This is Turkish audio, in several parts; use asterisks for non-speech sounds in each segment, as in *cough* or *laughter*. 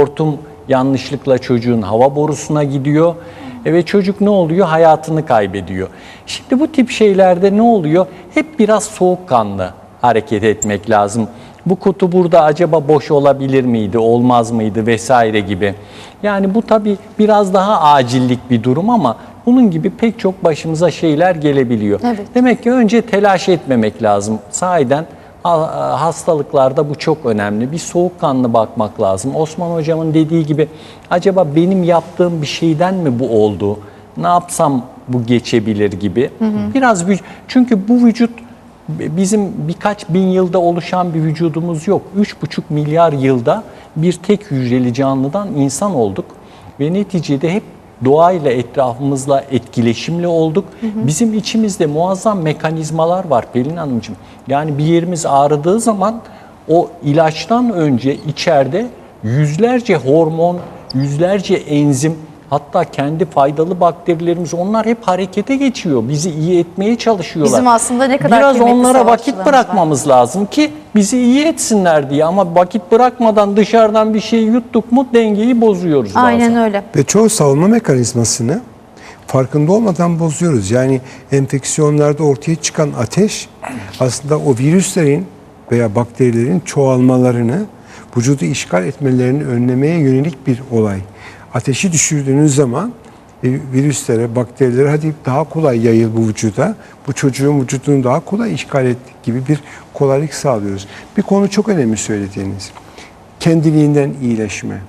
Hortum yanlışlıkla çocuğun hava borusuna gidiyor E ve çocuk ne oluyor? Hayatını kaybediyor. Şimdi bu tip şeylerde ne oluyor? Hep biraz soğukkanlı hareket etmek lazım. Bu kutu burada acaba boş olabilir miydi, olmaz mıydı vesaire gibi. Yani bu tabii biraz daha acillik bir durum ama bunun gibi pek çok başımıza şeyler gelebiliyor. Evet. Demek ki önce telaş etmemek lazım. Sahiden hastalıklarda bu çok önemli. Bir soğukkanlı bakmak lazım. Osman hocamın dediği gibi acaba benim yaptığım bir şeyden mi bu oldu? Ne yapsam bu geçebilir gibi. Biraz vüc- çünkü bu vücut bizim birkaç bin yılda oluşan bir vücudumuz yok. 3,5 milyar yılda bir tek hücreli canlıdan insan olduk ve neticede hep doğayla etrafımızla etkileşimli olduk. Bizim içimizde muazzam mekanizmalar var Pelin Hanımcığım. Yani bir yerimiz ağrıdığı zaman o ilaçtan önce içeride yüzlerce hormon, yüzlerce enzim hatta kendi faydalı bakterilerimiz onlar hep harekete geçiyor. Bizi iyi etmeye çalışıyorlar. Bizim aslında ne kadar Biraz onlara vakit savaşçılarımız var. bırakmamız lazım ki bizi iyi etsinler diye ama vakit bırakmadan dışarıdan bir şey yuttuk mu dengeyi bozuyoruz bazen. Aynen öyle. Ve çoğu savunma mekanizmasını farkında olmadan bozuyoruz. Yani enfeksiyonlarda ortaya çıkan ateş aslında o virüslerin veya bakterilerin çoğalmalarını, vücudu işgal etmelerini önlemeye yönelik bir olay. Ateşi düşürdüğünüz zaman e, virüslere, bakterilere hadi daha kolay yayıl bu vücuda. Bu çocuğun vücudunu daha kolay işgal et gibi bir kolaylık sağlıyoruz. Bir konu çok önemli söylediğiniz. Kendiliğinden iyileşme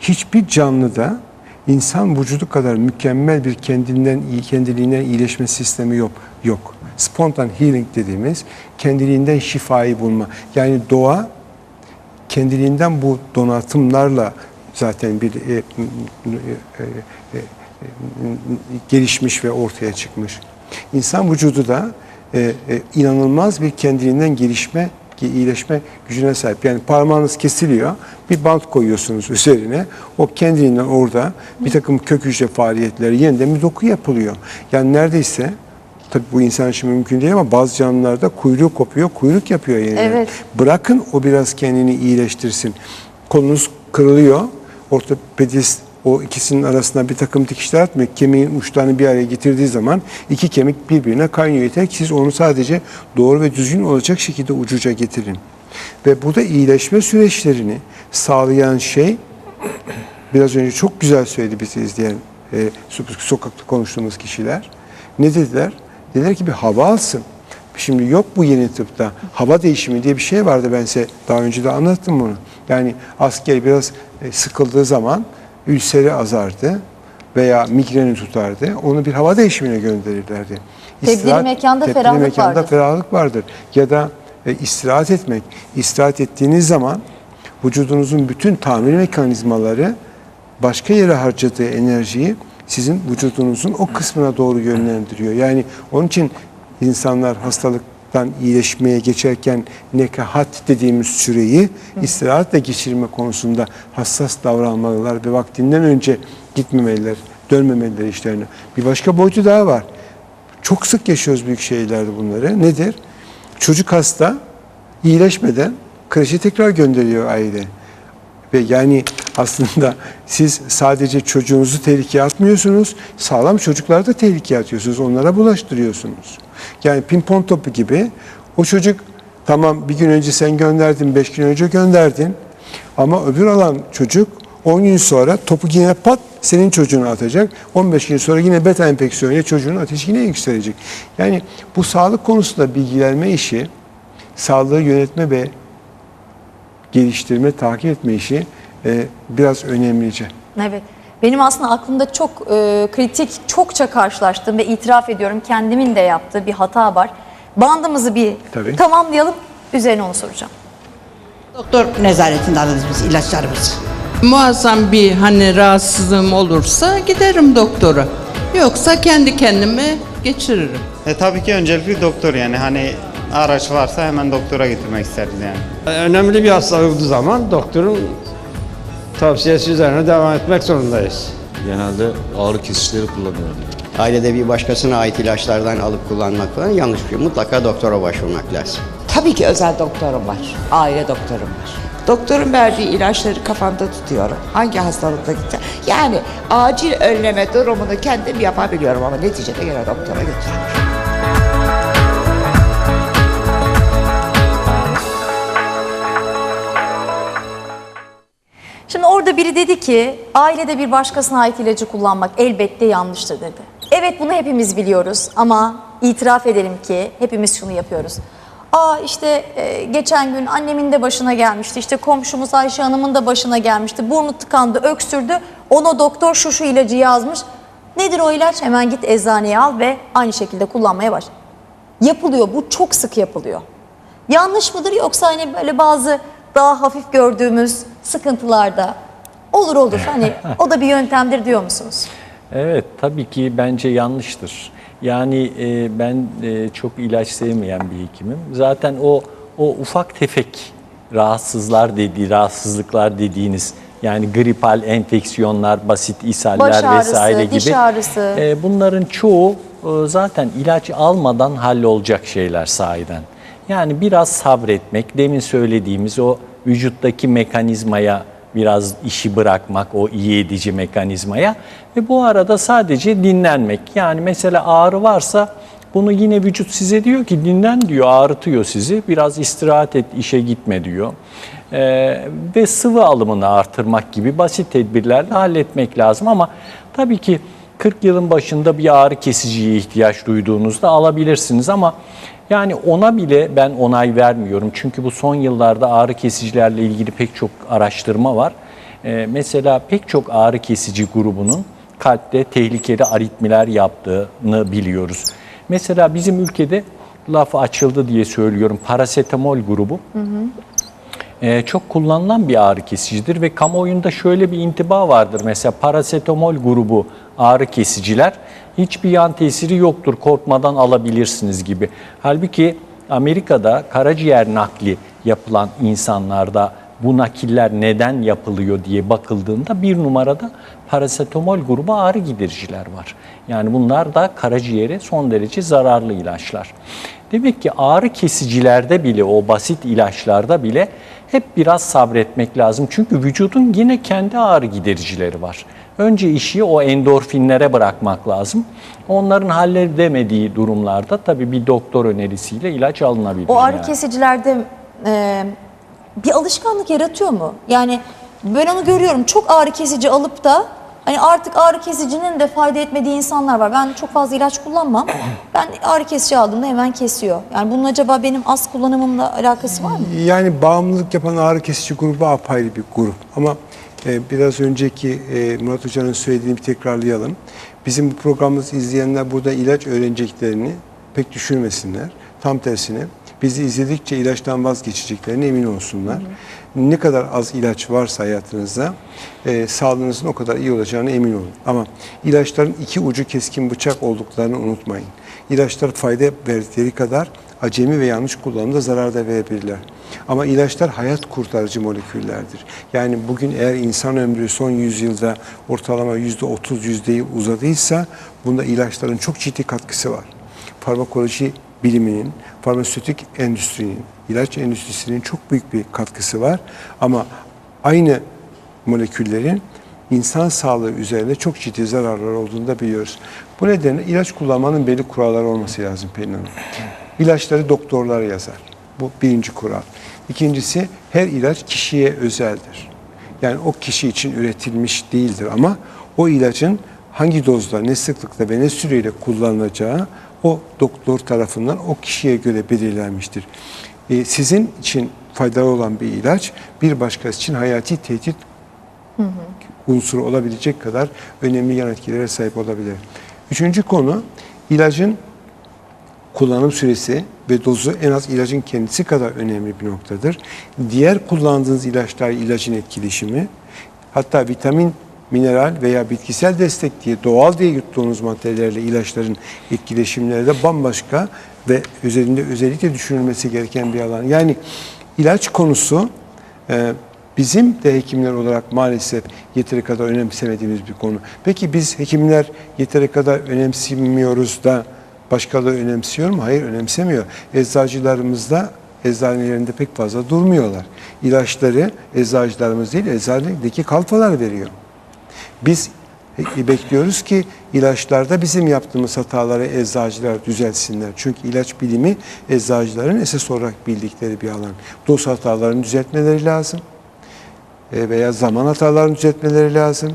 hiçbir canlıda insan vücudu kadar mükemmel bir kendinden iyi kendiliğinden iyileşme sistemi yok. Yok. Spontan healing dediğimiz kendiliğinden şifayı bulma. Yani doğa kendiliğinden bu donatımlarla zaten bir e, e, e, e, gelişmiş ve ortaya çıkmış. İnsan vücudu da e, e, inanılmaz bir kendiliğinden gelişme, iyileşme gücüne sahip. Yani parmağınız kesiliyor, bir bant koyuyorsunuz üzerine. O kendiliğinden orada bir takım kök hücre faaliyetleri yeniden bir doku yapılıyor. Yani neredeyse Tabii bu insan için mümkün değil ama bazı canlılarda kuyruğu kopuyor, kuyruk yapıyor yeniden. Evet. Bırakın o biraz kendini iyileştirsin. Kolunuz kırılıyor. Ortopedist o ikisinin arasında bir takım dikişler atmıyor. Kemiğin uçlarını bir araya getirdiği zaman iki kemik birbirine kaynıyor. Yeter ki siz onu sadece doğru ve düzgün olacak şekilde ucuca getirin. Ve burada iyileşme süreçlerini sağlayan şey biraz önce çok güzel söyledi bizi izleyen e, so- sokakta konuştuğumuz kişiler. Ne dediler? Dediler ki bir hava alsın. Şimdi yok bu yeni tıpta. Hava değişimi diye bir şey vardı ben size daha önce de anlattım bunu. Yani asker biraz e, sıkıldığı zaman ülseri azardı veya migreni tutardı. Onu bir hava değişimine gönderirlerdi. Tebdili mekanda tebdili ferahlık mekanda vardır. ferahlık vardır. Ya da e, istirahat etmek. İstirahat ettiğiniz zaman vücudunuzun bütün tamir mekanizmaları başka yere harcadığı enerjiyi sizin vücudunuzun o kısmına doğru yönlendiriyor. Yani onun için insanlar hastalıktan iyileşmeye geçerken nekahat dediğimiz süreyi istirahatle geçirme konusunda hassas davranmalılar ve vaktinden önce gitmemeliler, dönmemeliler işlerine. Bir başka boyutu daha var. Çok sık yaşıyoruz büyük şehirlerde bunları. Nedir? Çocuk hasta iyileşmeden kreşe tekrar gönderiyor aile. Ve yani aslında siz sadece çocuğunuzu tehlikeye atmıyorsunuz, sağlam çocukları da tehlikeye atıyorsunuz, onlara bulaştırıyorsunuz. Yani pimpon topu gibi o çocuk tamam bir gün önce sen gönderdin, beş gün önce gönderdin ama öbür alan çocuk 10 gün sonra topu yine pat senin çocuğuna atacak. 15 gün sonra yine beta enfeksiyonuyla çocuğun ateşi yine yükselecek. Yani bu sağlık konusunda bilgilenme işi, sağlığı yönetme ve geliştirme, takip etme işi e, biraz önemlice. Evet. Benim aslında aklımda çok e, kritik, çokça karşılaştığım ve itiraf ediyorum kendimin de yaptığı bir hata var. Bandımızı bir Tabii. tamamlayalım, üzerine onu soracağım. Doktor nezaretinde alırız biz ilaçlarımızı. Muazzam bir hani rahatsızlığım olursa giderim doktora. Yoksa kendi kendime geçiririm. E, tabii ki öncelikli doktor yani hani araç varsa hemen doktora götürmek isteriz yani. Önemli bir hastalık olduğu zaman doktorun tavsiyesi üzerine devam etmek zorundayız. Genelde ağrı kesicileri kullanıyorum. Ailede bir başkasına ait ilaçlardan alıp kullanmak falan yanlış bir şey. Mutlaka doktora başvurmak lazım. Tabii ki özel doktorum var. Aile doktorum var. Doktorun verdiği ilaçları kafamda tutuyorum. Hangi hastalıkta gideceğim. Yani acil önleme durumunu kendim yapabiliyorum ama neticede gene doktora götürüyorum. Orada biri dedi ki ailede bir başkasına ait ilacı kullanmak elbette yanlıştır dedi. Evet bunu hepimiz biliyoruz ama itiraf edelim ki hepimiz şunu yapıyoruz. Aa işte e, geçen gün annemin de başına gelmişti. işte komşumuz Ayşe Hanım'ın da başına gelmişti. Burnu tıkandı, öksürdü. Ona doktor şu şu ilacı yazmış. Nedir o ilaç? Hemen git eczaneye al ve aynı şekilde kullanmaya başla. Yapılıyor. Bu çok sık yapılıyor. Yanlış mıdır yoksa hani böyle bazı daha hafif gördüğümüz sıkıntılarda olur olur hani *laughs* o da bir yöntemdir diyor musunuz? Evet tabii ki bence yanlıştır. Yani e, ben e, çok ilaç sevmeyen bir hekimim. Zaten o o ufak tefek rahatsızlar dediği, rahatsızlıklar dediğiniz yani gripal enfeksiyonlar, basit ishaller Baş ağrısı, vesaire gibi. diş ağrısı. e, bunların çoğu e, zaten ilaç almadan hallolacak şeyler sahiden. Yani biraz sabretmek, demin söylediğimiz o vücuttaki mekanizmaya biraz işi bırakmak, o iyi edici mekanizmaya ve bu arada sadece dinlenmek. Yani mesela ağrı varsa bunu yine vücut size diyor ki dinlen diyor, ağrıtıyor sizi. Biraz istirahat et, işe gitme diyor. Ee, ve sıvı alımını artırmak gibi basit tedbirlerle halletmek lazım ama tabii ki 40 yılın başında bir ağrı kesiciye ihtiyaç duyduğunuzda alabilirsiniz ama yani ona bile ben onay vermiyorum. Çünkü bu son yıllarda ağrı kesicilerle ilgili pek çok araştırma var. Ee, mesela pek çok ağrı kesici grubunun kalpte tehlikeli aritmiler yaptığını biliyoruz. Mesela bizim ülkede laf açıldı diye söylüyorum parasetamol grubu e, çok kullanılan bir ağrı kesicidir ve kamuoyunda şöyle bir intiba vardır. Mesela parasetamol grubu ağrı kesiciler hiçbir yan tesiri yoktur korkmadan alabilirsiniz gibi. Halbuki Amerika'da karaciğer nakli yapılan insanlarda bu nakiller neden yapılıyor diye bakıldığında bir numarada parasetamol grubu ağrı gidericiler var. Yani bunlar da karaciğere son derece zararlı ilaçlar. Demek ki ağrı kesicilerde bile o basit ilaçlarda bile hep biraz sabretmek lazım. Çünkü vücudun yine kendi ağrı gidericileri var. Önce işi o endorfinlere bırakmak lazım. Onların halledemediği durumlarda tabii bir doktor önerisiyle ilaç alınabilir. O ağrı yani. kesicilerde e, bir alışkanlık yaratıyor mu? Yani ben onu görüyorum çok ağrı kesici alıp da hani artık ağrı kesicinin de fayda etmediği insanlar var. Ben çok fazla ilaç kullanmam. *clears throat* Ben ağrı kesici aldığımda hemen kesiyor. Yani bunun acaba benim az kullanımımla alakası var mı? Yani bağımlılık yapan ağrı kesici grubu apayrı bir grup. Ama biraz önceki e, Murat Hoca'nın söylediğini bir tekrarlayalım. Bizim bu programımızı izleyenler burada ilaç öğreneceklerini pek düşünmesinler. Tam tersine bizi izledikçe ilaçtan vazgeçeceklerine emin olsunlar. Ne kadar az ilaç varsa hayatınızda e, sağlığınızın o kadar iyi olacağına emin olun. Ama ilaçların iki ucu keskin bıçak olduklarını unutmayın. İlaçlar fayda verdikleri kadar acemi ve yanlış kullanımda zarar da verebilirler. Ama ilaçlar hayat kurtarıcı moleküllerdir. Yani bugün eğer insan ömrü son yüzyılda ortalama yüzde otuz yüzdeyi uzadıysa bunda ilaçların çok ciddi katkısı var. Farmakoloji biliminin, farmasötik endüstrinin, ilaç endüstrisinin çok büyük bir katkısı var. Ama aynı moleküllerin insan sağlığı üzerinde çok ciddi zararlar olduğunu da biliyoruz. Bu nedenle ilaç kullanmanın belli kuralları olması lazım Pelin Hanım. İlaçları doktorlar yazar. Bu birinci kural. İkincisi her ilaç kişiye özeldir. Yani o kişi için üretilmiş değildir ama o ilacın hangi dozda, ne sıklıkta ve ne süreyle kullanılacağı o doktor tarafından o kişiye göre belirlenmiştir. Ee, sizin için faydalı olan bir ilaç bir başkası için hayati tehdit unsuru olabilecek kadar önemli yan etkilere sahip olabilir. Üçüncü konu ilacın kullanım süresi ve dozu en az ilacın kendisi kadar önemli bir noktadır. Diğer kullandığınız ilaçlar ilacın etkileşimi hatta vitamin, mineral veya bitkisel destek diye doğal diye yuttuğunuz maddelerle ilaçların etkileşimleri de bambaşka ve üzerinde özellikle düşünülmesi gereken bir alan. Yani ilaç konusu e, bizim de hekimler olarak maalesef yeteri kadar önemsemediğimiz bir konu. Peki biz hekimler yeteri kadar önemsemiyoruz da başkaları önemsiyor mu? Hayır önemsemiyor. Eczacılarımız da eczanelerinde pek fazla durmuyorlar. İlaçları eczacılarımız değil, eczanedeki kalfalar veriyor. Biz e, bekliyoruz ki ilaçlarda bizim yaptığımız hataları eczacılar düzeltsinler. Çünkü ilaç bilimi eczacıların esas olarak bildikleri bir alan. Doz hatalarını düzeltmeleri lazım. E, veya zaman hatalarını düzeltmeleri lazım.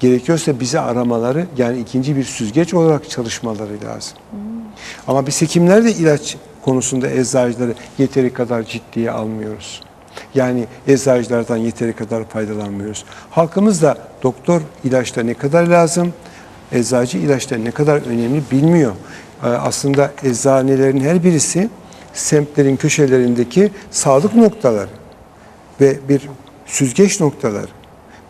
Gerekiyorsa bizi aramaları yani ikinci bir süzgeç olarak çalışmaları lazım. Ama biz hekimler de ilaç konusunda eczacıları yeteri kadar ciddiye almıyoruz. Yani eczacılardan yeteri kadar faydalanmıyoruz. Halkımız da doktor ilaçta ne kadar lazım, eczacı ilaçta ne kadar önemli bilmiyor. Ee, Aslında eczanelerin her birisi semtlerin köşelerindeki sağlık noktaları ve bir süzgeç noktaları,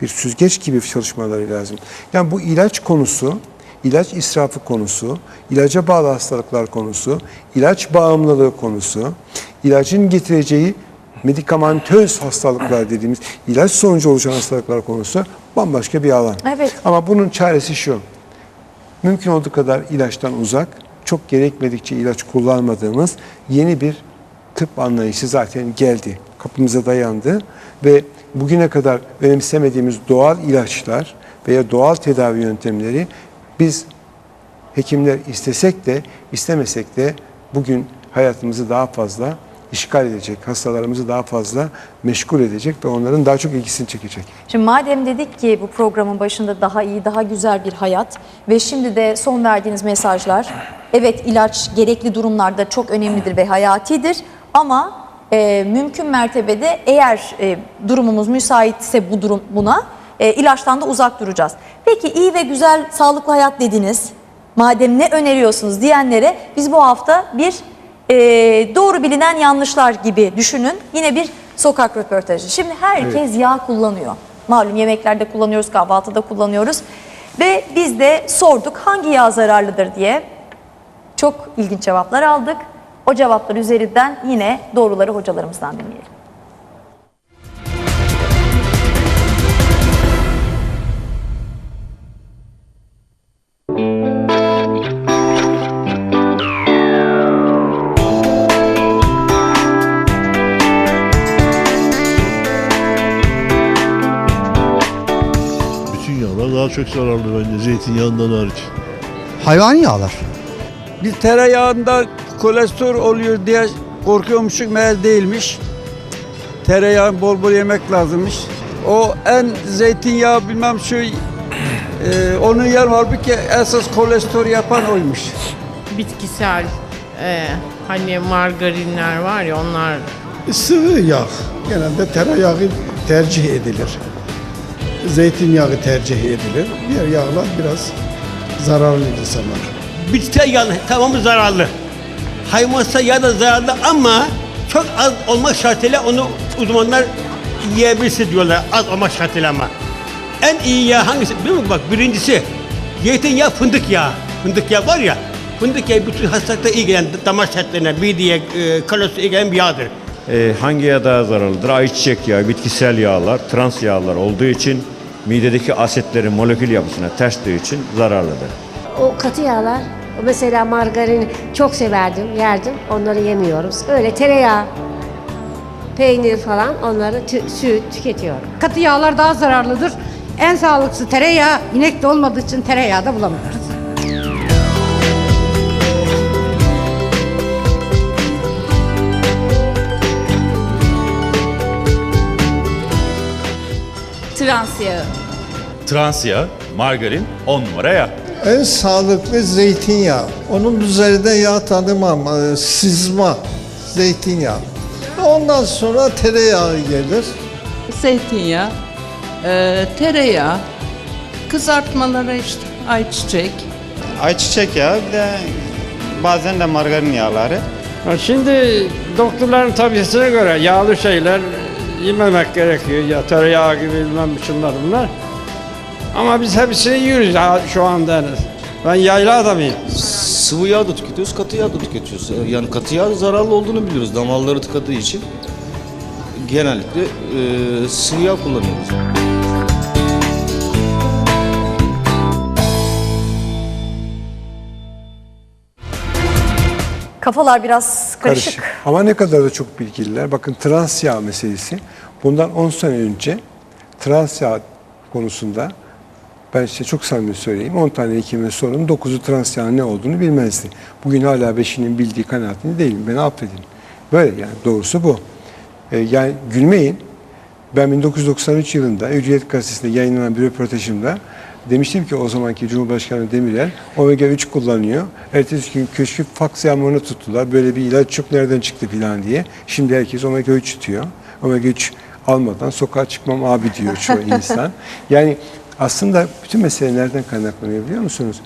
bir süzgeç gibi çalışmaları lazım. Yani bu ilaç konusu, ilaç israfı konusu, ilaca bağlı hastalıklar konusu, ilaç bağımlılığı konusu, ilacın getireceği medikamentöz hastalıklar dediğimiz ilaç sonucu oluşan hastalıklar konusu bambaşka bir alan. Evet. Ama bunun çaresi şu. Mümkün olduğu kadar ilaçtan uzak, çok gerekmedikçe ilaç kullanmadığımız yeni bir tıp anlayışı zaten geldi. Kapımıza dayandı ve bugüne kadar önemsemediğimiz doğal ilaçlar veya doğal tedavi yöntemleri biz hekimler istesek de istemesek de bugün hayatımızı daha fazla işgal edecek, hastalarımızı daha fazla meşgul edecek ve onların daha çok ilgisini çekecek. Şimdi madem dedik ki bu programın başında daha iyi, daha güzel bir hayat ve şimdi de son verdiğiniz mesajlar, evet ilaç gerekli durumlarda çok önemlidir ve hayatidir ama e, mümkün mertebede eğer e, durumumuz müsaitse bu durum buna e, ilaçtan da uzak duracağız. Peki iyi ve güzel sağlıklı hayat dediniz. Madem ne öneriyorsunuz diyenlere biz bu hafta bir e, doğru bilinen yanlışlar gibi düşünün. Yine bir sokak röportajı. Şimdi herkes yağ kullanıyor. Malum yemeklerde kullanıyoruz, kahvaltıda kullanıyoruz. Ve biz de sorduk hangi yağ zararlıdır diye. Çok ilginç cevaplar aldık. O cevaplar üzerinden yine doğruları hocalarımızdan dinleyelim. Bütün yağlar daha çok zararlı bence zeytinyağından hariç. Hayvan yağlar. Biz tereyağında kolesterol oluyor diye korkuyormuşuk meğer değilmiş. Tereyağı bol bol yemek lazımmış. O en zeytinyağı bilmem şu e, onun yer halbuki esas kolesterol yapan oymuş. Bitkisel e, hani margarinler var ya onlar Sıvı yağ. Genelde tereyağı tercih edilir. Zeytinyağı tercih edilir. Diğer yağlar biraz zararlı insanlar. Bitkisel yağ tamamı zararlı. Hayvansal yağ da zararlı ama çok az olmak şartıyla onu uzmanlar yiyebilirsin diyorlar. Az olmak şartıyla ama. En iyi yağ hangisi biliyor musun? Bak birincisi zeytinyağı fındık yağı. Fındık yağı var ya fındık yağı bütün hastalıkta iyi gelen damar sertliğine, mideye, e, kalorisi iyi gelen bir yağdır. Ee, hangi yağ daha zararlıdır? Ayçiçek yağı, bitkisel yağlar, trans yağlar olduğu için midedeki asitlerin molekül yapısına ters düştüğü için zararlıdır. O katı yağlar, mesela margarini çok severdim, yerdim. Onları yemiyoruz. Öyle tereyağı, peynir falan onları tü- süt tüketiyorum. Katı yağlar daha zararlıdır. En sağlıklısı tereyağı. İnek de olmadığı için tereyağı da bulamıyoruz. Trans yağı. Trans yağ, margarin 10 numara yağ. En sağlıklı zeytinyağı. Onun üzerinde yağ tanımam. e, Sızma zeytinyağı. Ondan sonra tereyağı gelir. zeytinyağı, e, tereyağı, kızartmalara işte ayçiçek. Ayçiçek yağı bir de bazen de margarin yağları. Şimdi doktorların tavsiyesine göre yağlı şeyler yememek gerekiyor. Ya tereyağı gibi bilmem şunlar bunlar. Ama biz hepsini yiyoruz ya şu anda. Ben yayla adamıyım. Sıvı yağ da tüketiyoruz, katı yağ da tüketiyoruz. Yani katı yağ zararlı olduğunu biliyoruz damarları tıkadığı için. Genellikle e, sıvı yağ kullanıyoruz. Kafalar biraz karışık. Ama ne kadar da çok bilgililer. Bakın trans yağ meselesi. Bundan 10 sene önce trans yağ konusunda ben size çok samimi söyleyeyim. 10 tane hekime sorun 9'u trans yağın ne olduğunu bilmezdi. Bugün hala 5'inin bildiği kanaatinde değilim. Beni affedin. Böyle yani doğrusu bu. Ee, yani gülmeyin. Ben 1993 yılında Hürriyet Gazetesi'nde yayınlanan bir röportajımda demiştim ki o zamanki Cumhurbaşkanı Demirel omega 3 kullanıyor. Ertesi gün köşkü faks yağmurunu tuttular. Böyle bir ilaç yok nereden çıktı falan diye. Şimdi herkes omega 3 tutuyor. Omega 3 almadan sokağa çıkmam abi diyor çoğu insan. *laughs* Yani aslında bütün mesele nereden kaynaklanıyor biliyor musunuz?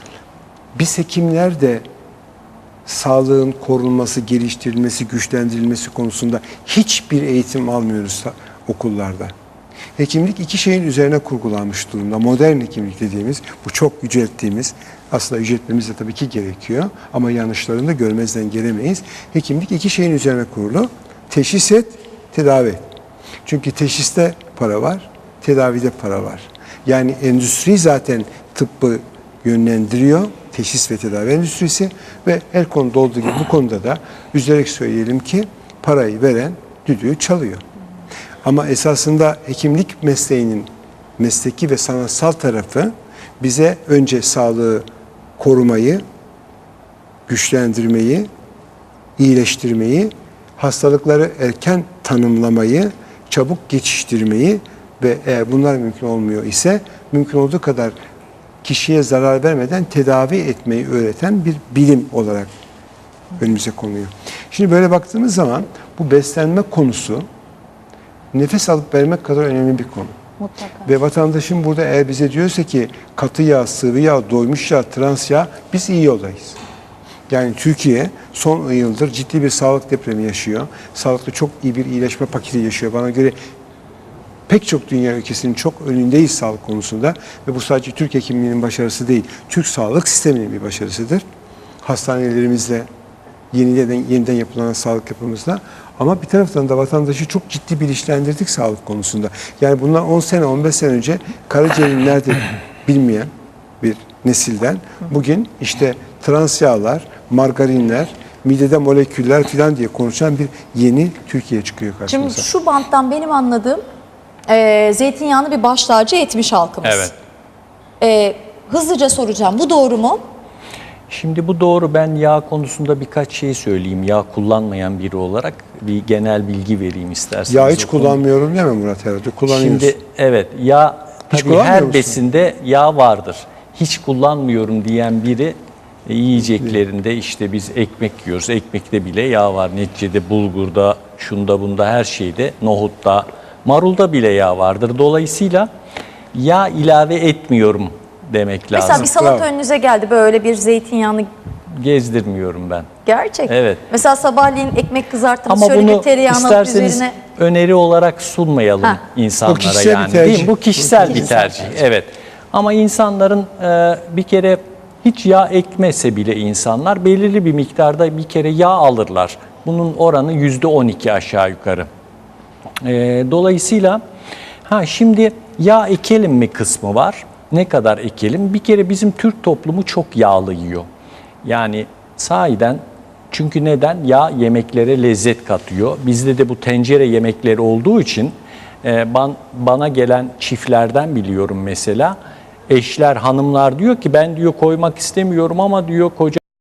Biz hekimler de sağlığın korunması, geliştirilmesi, güçlendirilmesi konusunda hiçbir eğitim almıyoruz okullarda. Hekimlik iki şeyin üzerine kurgulanmış durumda. Modern hekimlik dediğimiz, bu çok yücelttiğimiz, aslında yüceltmemiz de tabii ki gerekiyor ama yanlışlarını da görmezden gelemeyiz. Hekimlik iki şeyin üzerine kurulu. Teşhis et, tedavi et. Çünkü teşhiste para var, tedavide para var. Yani endüstri zaten tıbbı yönlendiriyor. Teşhis ve tedavi endüstrisi ve her konuda olduğu gibi bu konuda da üzerek söyleyelim ki parayı veren düdüğü çalıyor. Ama esasında hekimlik mesleğinin mesleki ve sanatsal tarafı bize önce sağlığı korumayı, güçlendirmeyi, iyileştirmeyi, hastalıkları erken tanımlamayı, çabuk geçiştirmeyi ve eğer bunlar mümkün olmuyor ise mümkün olduğu kadar kişiye zarar vermeden tedavi etmeyi öğreten bir bilim olarak önümüze konuyor. Şimdi böyle baktığımız zaman bu beslenme konusu nefes alıp vermek kadar önemli bir konu. Mutlaka. Ve vatandaşın burada eğer bize diyorsa ki katı yağ, sıvı yağ, doymuş yağ, trans yağ biz iyi yoldayız. Yani Türkiye son 10 yıldır ciddi bir sağlık depremi yaşıyor. Sağlıkta çok iyi bir iyileşme paketi yaşıyor. Bana göre pek çok dünya ülkesinin çok önündeyiz sağlık konusunda. Ve bu sadece Türk hekimliğinin başarısı değil, Türk sağlık sisteminin bir başarısıdır. Hastanelerimizde, yeniden, yeniden yapılan sağlık yapımızda. Ama bir taraftan da vatandaşı çok ciddi bilinçlendirdik sağlık konusunda. Yani bundan 10 sene, 15 sene önce karaciğerin nerede bilmeyen bir nesilden bugün işte trans yağlar, margarinler, midede moleküller falan diye konuşan bir yeni Türkiye çıkıyor Şimdi karşımıza. şu banttan benim anladığım e, zeytinyağını bir baş tacı etmiş halkımız. Evet. E, hızlıca soracağım. Bu doğru mu? Şimdi bu doğru. Ben yağ konusunda birkaç şey söyleyeyim. Yağ kullanmayan biri olarak bir genel bilgi vereyim isterseniz. Ya hiç kullanmıyorum deme Murat herhalde. Kullanıyorsun. Şimdi evet yağ Hiç tabii her musun? besinde yağ vardır. Hiç kullanmıyorum diyen biri e, yiyeceklerinde işte biz ekmek yiyoruz. Ekmekte bile yağ var. Neticede bulgurda, şunda bunda her şeyde, nohutta, marulda bile yağ vardır. Dolayısıyla yağ ilave etmiyorum demek lazım. Mesela bir salata Bravo. önünüze geldi böyle bir zeytinyağını Gezdirmiyorum ben. gerçek. Evet. Mesela sabahleyin ekmek kızarttınız Ama şöyle bunu bir tereyağını alıp isterseniz üzerine öneri olarak sunmayalım Ha. insanlara Bu kişisel bir yani. tercih. Değil mi? Bu kişisel Bu bir tercih. Evet. Ama insanların e, bir kere hiç yağ ekmese bile insanlar belirli bir miktarda bir kere yağ alırlar. Bunun oranı yüzde 12 aşağı yukarı. E, dolayısıyla ha şimdi yağ ekelim mi kısmı var. Ne kadar ekelim? Bir kere bizim Türk toplumu çok yağlı yiyor. Yani sahiden çünkü neden? Yağ yemeklere lezzet katıyor. Bizde de bu tencere yemekleri olduğu için e, ban, bana gelen çiftlerden biliyorum mesela. Eşler, hanımlar diyor ki ben diyor koymak istemiyorum ama diyor koca